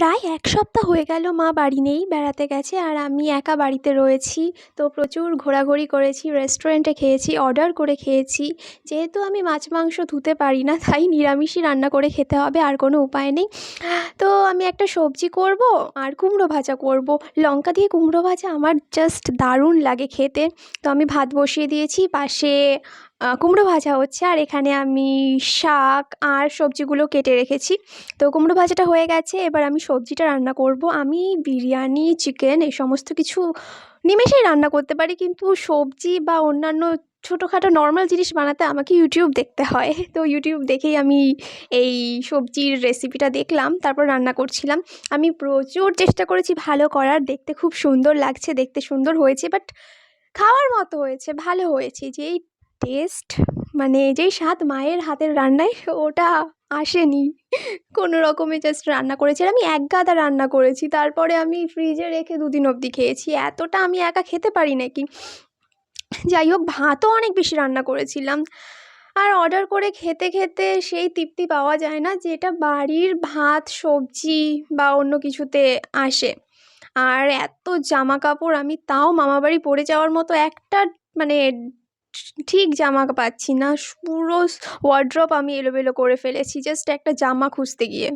প্রায় এক সপ্তাহ হয়ে গেল মা বাড়ি নেই, বেড়াতে গেছে আর আমি একা বাড়িতে রয়েছি। তো প্রচুর ঘোরাঘুরি করেছি রেস্টুরেন্টে খেয়েছি অর্ডার করে খেয়েছি। যেহেতু আমি মাছ মাংস ধুতে পারি না, তাই নিরামিষই রান্না করে খেতে হবে, আর কোনো উপায় নেই। তো আমি একটা সবজি করব আর কুমড়ো ভাজা করব। লঙ্কা দিয়ে কুমড়ো ভাজা আমার জাস্ট দারুণ লাগে খেতে। তো আমি ভাত বসিয়ে দিয়েছি, পাশে কুমড়ো ভাজা হচ্ছে। আর এখানে আমি শাক আর সবজিগুলো কেটে রেখেছি। তো কুমড়ো ভাজাটা হয়ে গেছে। এবার আমি সবজিটা রান্না করব। আমি বিরিয়ানি, চিকেন এই সমস্ত কিছু নিমেষেই রান্না করতে পারি। কিন্তু সবজি বা অন্যান্য ছোটোখাটো নর্মাল জিনিস বানাতে আমাকে ইউটিউব দেখতে হয়। তো ইউটিউব দেখেই আমি এই সবজির রেসিপিটা দেখলাম, তারপর রান্না করছিলাম। আমি প্রচুর চেষ্টা করেছি ভালো করার। দেখতে খুব সুন্দর লাগছে, দেখতে সুন্দর হয়েছে বাট খাওয়ার মতো হয়েছে, ভালো হয়েছে। যেই টেস্ট মানে যেই স্বাদ মায়ের হাতের রান্নায়, ওটা আসেনি। কোনো রকমে জাস্ট রান্না করেছি। আর আমি এক গাদা রান্না করেছি। তারপরে আমি ফ্রিজে রেখে দুদিন অবধি খেয়েছি। এতটা আমি একা খেতে পারি নাকি? যাই হোক, ভাতও অনেক বেশি রান্না করেছিলাম। আর অর্ডার করে খেতে খেতে সেই তৃপ্তি পাওয়া যায় না, যেটা বাড়ির ভাত, সবজি বা অন্য কিছুতে আসে। আর এত জামা কাপড় আমি তাও মামাবাড়ি পরে যাওয়ার মতো একটা মানে ঠিক জামা পাচ্ছি না। পুরো ওয়ার্ড্রপ আমি এলোমেলো করে ফেলেছি। জাস্ট একটা জামা খুঁজতে গিয়ে।